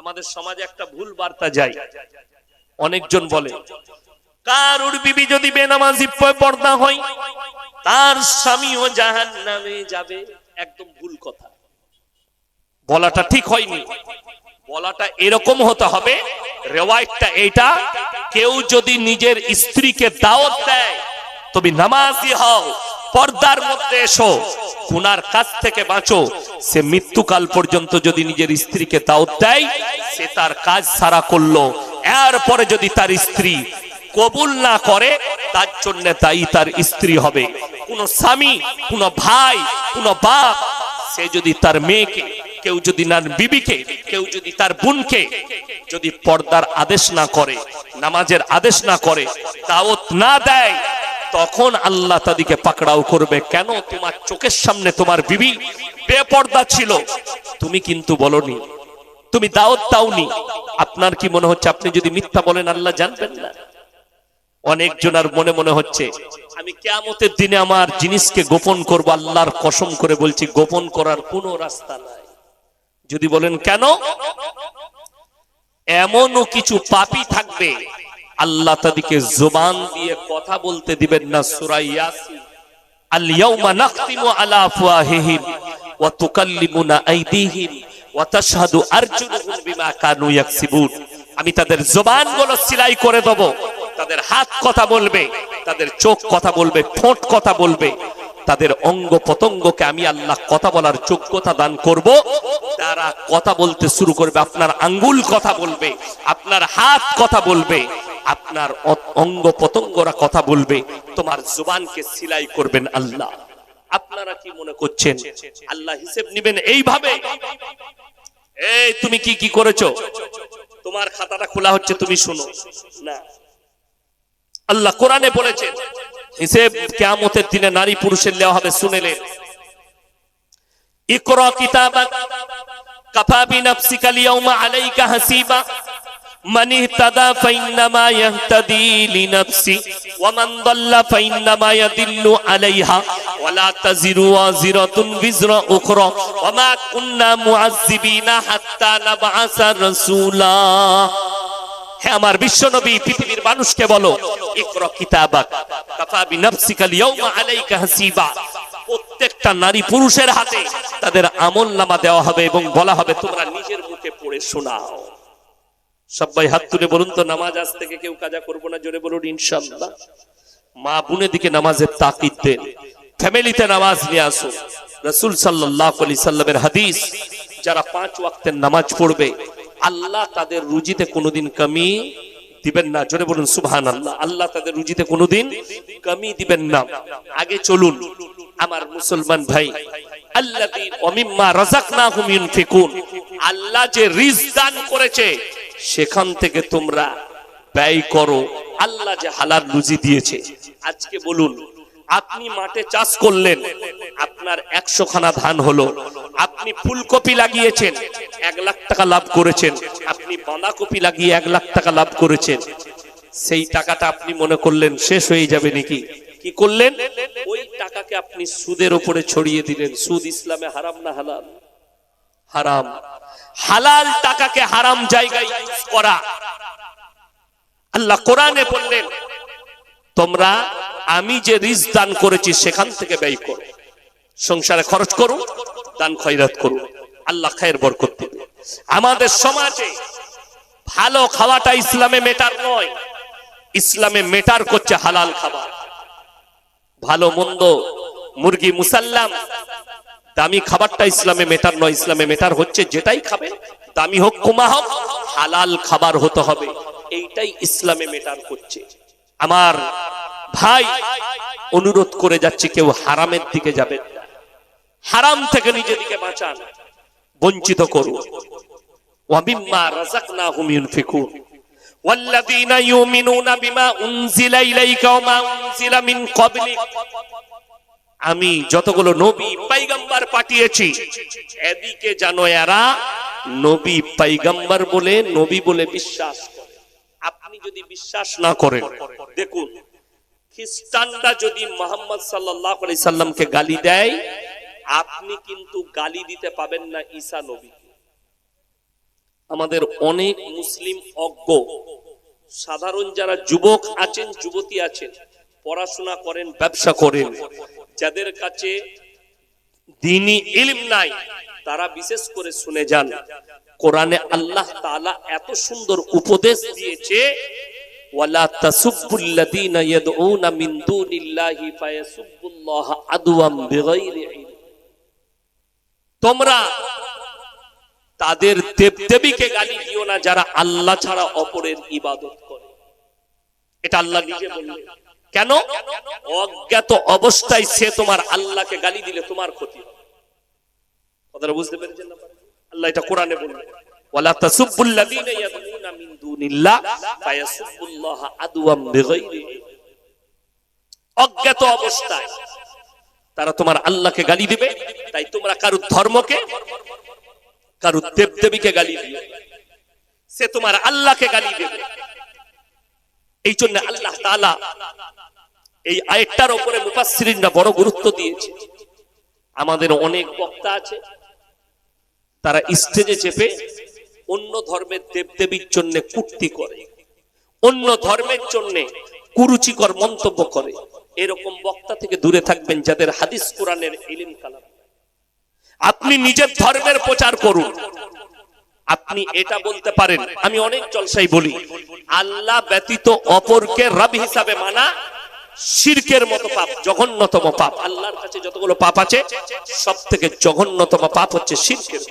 আমাদের সমাজে একটা ভুল বার্তা যায়। অনেকজন বলে, কারুর বিবি যদি বেনামাজি পর্দা হয়, তার স্বামীও জাহান নামে যাবে। একদম ভুল কথা। বলাটা ঠিক হয়নি। বলাটা এরকম হতে হবে, রেওয়ায়তটা এটা কেউ যদি নিজের স্ত্রীকে দাওয়াত দেয়, তুমি নামাজি হও, পর্দার মধ্যে এসো। গুনার কাছ থেকে বাঁচো। সে মৃত্যুকাল পর্যন্ত যদি নিজের স্ত্রীকে দাওয়াত দেয়, সে তার কাজ সারা করল। এরপরে যদি তার স্ত্রী কবুল না করে, তার জন্য তাই তার স্ত্রী হবে। কোন স্বামী, কোন ভাই, কোন বাপ, সে যদি তার মেয়েকে, কেউ যদি তার বিবিকে, কেউ যদি তার বোনকে যদি পর্দার আদেশ না করে, নামাজের আদেশ না করে, দাওয়াত না দেয় তখন আল্লাহ তাদেরকে পাকড়াও করবে। কেন? তোমার চোখের সামনে তোমার বিবি বেপর্দা ছিল। তুমি কিন্তু বলনি। তুমি দাওয়াত দাওনি। আপনার কি মনে হচ্ছে? আপনি যদি মিথ্যা বলেন, আল্লাহ জানবেন না। অনেক জনার মনে মনে হচ্ছে, আমি কেয়ামতের দিনে আমার জিনিসকে গোপন করব, আল্লাহর কসম করে বলছি, গোপন করার কোনো রাস্তা নাই। যদি বলেন কেন? এমনও কিছু পাপি থাকবে আল্লাহ তাদেরকে জোবান দিয়ে কথা বলতে দিবেন না সূরা ইয়াসিন। আল আলা আফওয়াহিহিম ওয়া তুকাল্লিমুনা আইদিহিম ওয়া তাশহাদু আরজুলুহুম বিমা কানু ইয়াকসিবুন। আমি তাদের জবানগুলো সিলাই করে দেব। তাদের হাত কথা বলবে, তাদের চোখ কথা বলবে, ঠোঁট কথা বলবে। তাদের অঙ্গ পতঙ্গকে আমি আল্লাহ কথা বলার যোগ্যতা দান করব। তারা কথা বলতে শুরু করবে, আপনার আঙ্গুল কথা বলবে, আপনার হাত কথা বলবে। আপনার অঙ্গ পতঙ্গরা কথা বলবে, তোমার জুবানকে সিলাই করবেন আল্লাহ। আপনারা কি মনে করছেন? আল্লাহ হিসেব নিবেন এইভাবে? এই, তুমি কি কি করেছ? তোমার খাতাটা খোলা হচ্ছে, তুমি শুনো। না। আল্লাহ কোরআনে বলেছেন, হিসেব কেয়ামতের দিনে নারী পুরুষের নেওয়া হবে শুনেলেন ইকরা কিতাবাক কাফা বিনাফসিকা আলাইকা হাসিবা। من اهتدى فإنما يهتدي لنفسه ومن ضل فإنما يضل عليها ولا تزر وازرة وزر أخرى وما كنا معذبين حتى نبعث رسولا হে আমার বিশ্বনবী পৃথিবীর মানুষকে বলো ইকরা কিতাবাক কাফা বিনাফসিকা লিয়াউমা আলাইকা হাসিবা প্রত্যেকটা নারী পুরুষের হাতে তাদের আমল নামা দেওয়া হবে এবং বলা হবে তোমরা নিজের মুখে পড়ে শোনাও সবাই হাত তুলে বলুন তো, নামাজ আজ থেকে কেউ কাজা করব না? জোরে বলুন ইনশাল্লাহ মা বোনের দিকে নামাজের তাকিদ দেন। ফ্যামিলিতে নামাজ নিয়ে আসুন। রসুল সাল্লাহ আলি সাল্লামের হাদিস, যারা পাঁচ ওয়াক্তের নামাজ পড়বে, আল্লাহ তাদের রুজিতে কোনোদিন কমি দিবেন না। জোরে বলুন সুবহান আল্লাহ আল্লাহ তাদের রুজিতে কোনোদিন কমি দিবেন না। আগে চলুন, আমার মুসলমান ভাই, আল্লাযী ওমিম্মা রাযাকনাহুম ইউনফিকুন। আল্লাহ যে রিজক দান করেছে সেখান থেকে তোমরা ব্যয় করো। আল্লাহ যে হালাল রুজি দিয়েছে। আজকে বলুন, আপনি মাঠে চাষ করলেন, আপনার একশো খানা ধান হলো, আপনি ফুলকপি লাগিয়েছেন, এক লাখ টাকা লাভ করেছেন, আপনি বাঁধাকপি লাগিয়ে এক লাখ টাকা লাভ করেছেন। সেই টাকাটা আপনি মনে করলেন, শেষ হয়ে যাবে নাকি? কি করলেন? ওই টাকাকে আপনি সুদের উপরে ছড়িয়ে দিলেন। সুদ ইসলামে হারাম না হালাল? হারাম। হালাল টাকাকে হারাম জায়গায় করা। আল্লাহ কোরআনে বললেন, তোমরা আমি যে রিজ দান করেছি সেখান থেকে ব্যয় করো। সংসারে খরচ করো, দান খয়রাত করো। আল্লাহ খায়ের বরকত দিবে। আমাদের সমাজে ভালো খাওয়াটা ইসলামে মেটার নয়। ইসলামে মেটার করছে হালাল খাবার। ভালো মন্দ মুরগি মুসাল্লাম দামি খাবারটা ইসলামে মেটার নয় ইসলামে মেটার হচ্ছে যেটাই খাবে দামি হোক কুমা হোক হালাল খাবার হতে হবে এইটাই ইসলামে মেটার করছে আমার ভাই অনুরোধ করে যাচ্ছে কেউ হারামের দিকে যাবেন না হারাম থেকে নিজেদিকে বাঁচান বঞ্চিত করুন ওয়ামিম্মা রাযাকনাহুম ইউনফিকুন والذين يؤمنون بما أنزل إليك وما أنزل من قبلك আমি যতগুলো নবী পাইগাম্বার পাঠিয়েছি, এদিকে জানো এরা নবী পাইগাম্বার বলে নবী বলে বিশ্বাস আপনি যদি বিশ্বাস না করেন, দেখুন, খ্রিস্টানরা যদি মোহাম্মদ সাল্লাহ সাল্লামকে গালি দেয়, আপনি কিন্তু গালি দিতে পাবেন না ঈসা নবী আমাদের অনেক মুসলিম অজ্ঞ, সাধারণ যারা যুবক আছেন, যুবতী আছেন, পড়াশোনা করেন, ব্যবসা করেন যাদের কাছে দিনই ইলম নাই, তারা বিশেষ করে শুনে যান, কোরআনে আল্লাহ তাআলা এত সুন্দর উপদেশ দিয়েছে তোমরা তাদের দেবদেবীকে গালি দিও না যারা আল্লাহ ছাড়া অপরের ইবাদত করে। এটা আল্লাহ নিজে বললেন। কেন? অজ্ঞাত অবস্থায় সে তোমার আল্লাহকে গালি দিলে তোমার ক্ষতি কথাটা বুঝতে পেরেছেন আল্লাহ এটা কোরআনে তারা তোমার আল্লাহকে গালি দিবে, তাই তোমরা কারুর ধর্মকে, কারুর দেবদেবীকে গালি দিও সে তোমার আল্লাহকে গালি দেবে। এই জন্য আল্লাহ তাআলা এই আয়াতটার উপরে মুফাসসিরিনরা বড় গুরুত্ব দিয়েছে। আমাদের অনেক বক্তা আছে, তারা স্টেজে চেপে অন্য ধর্মের দেবদেবীর জন্য কুর্তি করে, অন্য ধর্মের জন্য কুরুচিকর মন্তব্য করে। এরকম বক্তা থেকে দূরে থাকবেন যাদের হাদিস কোরআনের ইলিম কালাম আপনি নিজের ধর্মের প্রচার করুন। আপনি এটা বলতে পারেন আমি অনেক জলসাই বলি, আল্লাহ ব্যতীত অপরকে রব হিসাবে মানা শিরকের মতো পাপ, জঘন্যতম পাপ আল্লাহর কাছে যতগুলো পাপ আছে সব থেকে জঘন্যতম পাপ হচ্ছে শিরকের।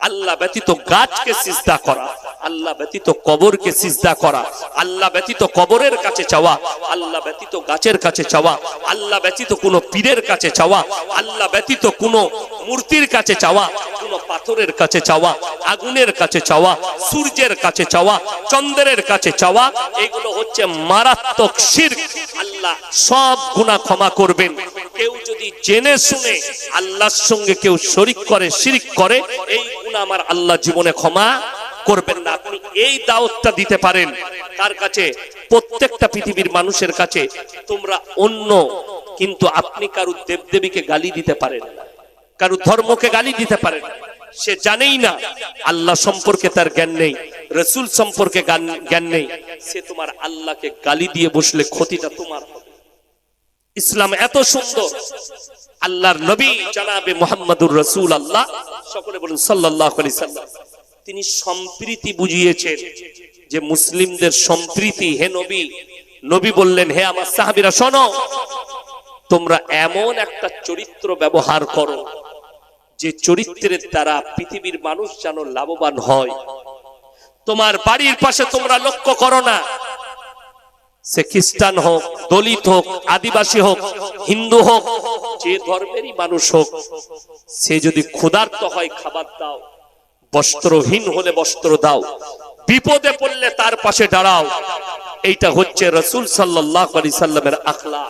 আল্লাহ ব্যতীত গাছকে সিজদা করা, আল্লাহ ব্যতীত কবরকে সিজদা করা, আল্লাহ ব্যতীত কবরের কাছে চাওয়া, আল্লাহ ব্যতীত গাছের কাছে চাওয়া, আল্লাহ ব্যতীত কোনো পীরের কাছে চাওয়া, আল্লাহ ব্যতীত কোনো মূর্তির কাছে চাওয়া, কোনো পাথরের কাছে চাওয়া, আগুনের কাছে চাওয়া, সূর্যের কাছে চাওয়া, চন্দ্রের কাছে চাওয়া, এগুলো হচ্ছে মারাত্মক শিরক। আল্লাহ সব গুনাহ ক্ষমা করবেন। কেউ যদি জেনে শুনে আল্লাহর সঙ্গে কেউ শরিক করে, শিরিক করে, এই গুনাহ আমার আল্লাহ জীবনে ক্ষমা করবেন না। আপনি এই দাওয়াতটা দিতে পারেন। তার কাছে? প্রত্যেকটা পৃথিবীর মানুষের কাছে। তোমরা অন্য, কিন্তু আপনি কারু দেবদেবীকে গালি দিতে পারেন কারু ধর্মকে গালি দিতে পারেন সে জানেই না, আল্লাহ সম্পর্কে তার জ্ঞান নেই, রসুল সম্পর্কে জ্ঞান নেই। সে তোমার আল্লাহকে গালি দিয়ে বসলে ক্ষতিটা তোমার ইসলাম এত সুন্দর। আল্লাহর নবী জানাবে মোহাম্মদুর রসুল আল্লাহ সকলে বলুন সাল্লাহ তিনি সম্প্রীতি বুঝিয়েছেন যে মুসলিমদের সম্প্রীতি, হে নবী নবী বললেন, হে আমার সাহাবিরা, শোনো, তোমরা এমন একটা চরিত্র ব্যবহার করো যে চরিত্রের দ্বারা পৃথিবীর মানুষ যেন লাভবান হয়। তোমার বাড়ির পাশে তোমরা লক্ষ্য করো না সে খ্রিস্টান হোক, দলিত হোক, আদিবাসী হোক, হিন্দু হোক, যে ধর্মেরই মানুষ হোক, সে যদি ক্ষুধার্ত হয়, খাবার দাও, বস্ত্রহীন হলে বস্ত্র দাও, বিপদে পড়লে তার পাশে দাঁড়াও। এইটা হচ্ছে রসুল সাল্লাহ আলি সাল্লামের আখলা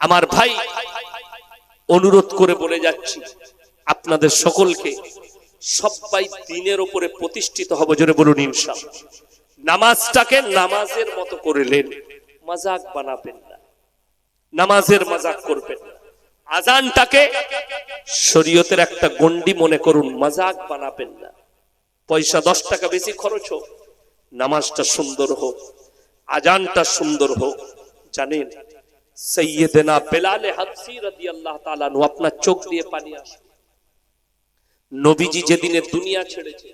আমার ভাই, অনুরোধ করে বলে যাচ্ছি, আপনাদের সকলকে সবাই দিনের উপরে প্রতিষ্ঠিত হবে, জোরে বলুন ইনশাআল্লাহ। নামাজটাকে নামাজের মতো করলেন, মাজাক বানাবেন না। নামাজের মাজাক করবেন আজানটাকে শরীয়তের একটা গন্ডি মনে করুন, মাজাক বানাবেন না। পয়সা দশ টাকা বেশি খরচ হোক, নামাজটা সুন্দর হোক, আজানটা সুন্দর হোক। জানেন, সৈয়দেনা বেলালে হাবসি রাদিয়াল্লাহু আল্লাহ আনহু আপনার চোখ দিয়ে পানি আসে নবীজি যেদিনে দুনিয়া ছেড়েছে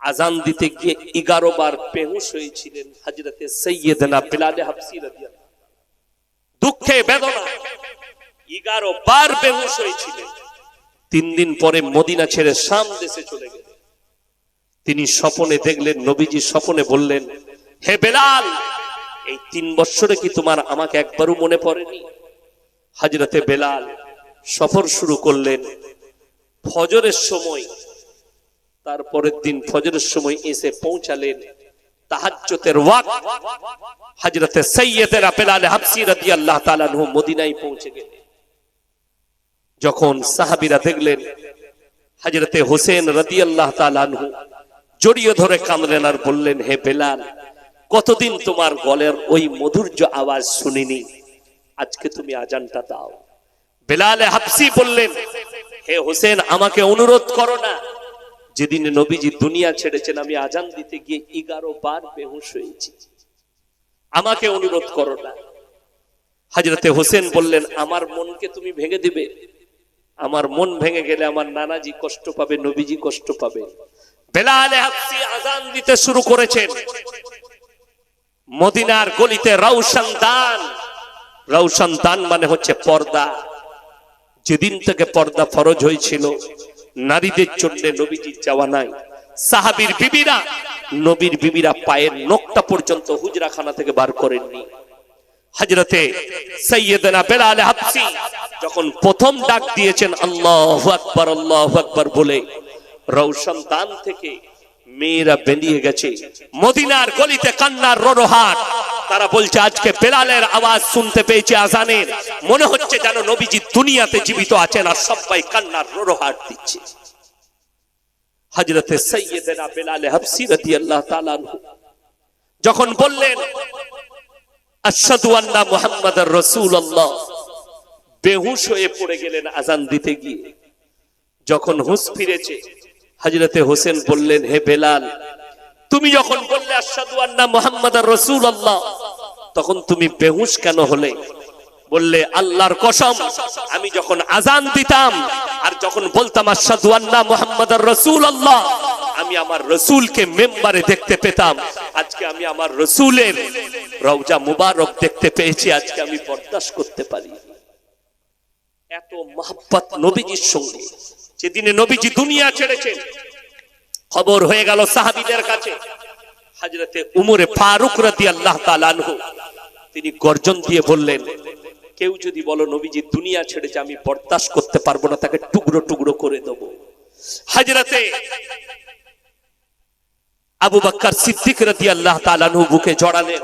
আজান দিতে গিয়ে এগারো বার বেহুশ হয়েছিলেন হাজরতে সৈয়দনা বেলালে রাদিয়াল্লাহু দুঃখে বেদনা। এগারো বার বেহুশ হয়েছিলেন। তিন দিন পরে মদিনা ছেড়ে শাম দেশে চলে গেলেন। তিনি স্বপনে দেখলেন, নবীজি স্বপনে বললেন, হে বেলাল, এই তিন বছরে কি তোমার আমাকে একবারও মনে পড়েনি? হাজরতে বেলাল সফর শুরু করলেন। ফজরের সময় তারপরের দিন ফজরের সময় এসে পৌঁছালেন। তাহাজ্জুদের ওয়াক্ত। হযরতে সাইয়্যিদেনা বেলাল হাবসি রাদিয়াল্লাহু তাআলা আনহু মদিনায় পৌঁছে গেলেন। যখন সাহাবীরা দেখলেন, হযরতে হোসেন রাদিয়াল্লাহু তাআলা আনহু জড়িয়ে ধরে কাঁদলেন আর বললেন, হে বেলাল, কতদিন তোমার গলের ওই মধুর্য আওয়াজ শুনিনি? আজকে তুমি আজানটা দাও। বেলালে হাফসি বললেন, হে হোসেন, আমাকে অনুরোধ করো না। যেদিন নবীজি দুনিয়া ছেড়েছেন, আমি আজান দিতে গিয়ে এগারো বার বেহুশ হয়েছি। আমাকে অনুরোধ করো না। হাজরতে হোসেন বললেন, আমার মনকে তুমি ভেঙে দিবে। আমার মন ভেঙে গেলে আমার নানাজি কষ্ট পাবে, নবীজি কষ্ট পাবে। হাফসি আজান দিতে শুরু করেছেন। মদিনার গলিতে রৌশন দান। দান মানে হচ্ছে পর্দা। যেদিন থেকে পর্দা ফরজ হয়েছিল নারীদের জন্য নবীজির যাওয়া নাই। সাহাবীর বিবিরা, নবীর বিবিরা পায়ের নখটা পর্যন্ত হুজরাখানা থেকে বার করেননি। হজরতে সৈয়দনা বেলাল হাফসি যখন প্রথম ডাক দিয়েছেন, আল্লাহ আকবর আল্লাহ আকবর বলে রৌশন দান থেকে মেয়েরা বেরিয়ে গেছে। মদিনার গলিতে কান্নার রোরহাট তারা বলছে, আজকে বেলালের আওয়াজ শুনতে পেয়েছে আজানের। মনে হচ্ছে যেন নবীজি দুনিয়াতে জীবিত আছেন আর সবাই কান্নার রোরহাট দিচ্ছে। হজরতে সৈয়দনা বেলালে হাফসি তাআলা আনহু যখন বললেন, আশহাদু আন্না মুহাম্মাদার রাসূলুল্লাহ, বেহুশ হয়ে পড়ে গেলেন আজান দিতে গিয়ে। যখন হুঁশ ফিরেছে, হযরতে হোসেন বললেন, হে বেলাল, তুমি যখন বললে, আশহাদু মোহাম্মদ রসুল রাসূলুল্লাহ তখন তুমি বেহুশ কেন হলে? বললে, আল্লাহর কসম, আমি যখন আজান দিতাম আর যখন বলতাম, আশহাদু আন্না মুহাম্মাদার রাসূলুল্লাহ, আমি আমার রসুলকে মেম্বারে দেখতে পেতাম। আজকে আমি আমার রসুলের রওজা মুবারক দেখতে পেয়েছি, আজকে আমি বরদাস্ত করতে পারি। এত মহাব্বত নবীজির সঙ্গে। যেদিনে নবীজি দুনিয়া ছেড়েছেন খবর হয়ে গেল সাহাবীদের কাছে। হাজরতে উমরে ফারুক রাদি আল্লাহ তালানহু তিনি গর্জন দিয়ে বললেন, কেউ যদি বলো নবীজি, দুনিয়া ছেড়ে যে আমি বরদাস্ত করতে পারব না, তাকে টুকরো টুকরো করে দেব। হাজরাতে আবু বাক্কার সিদ্দিক রাদিয়াল্লাহু আল্লাহ তালানু বুকে জড়ালেন।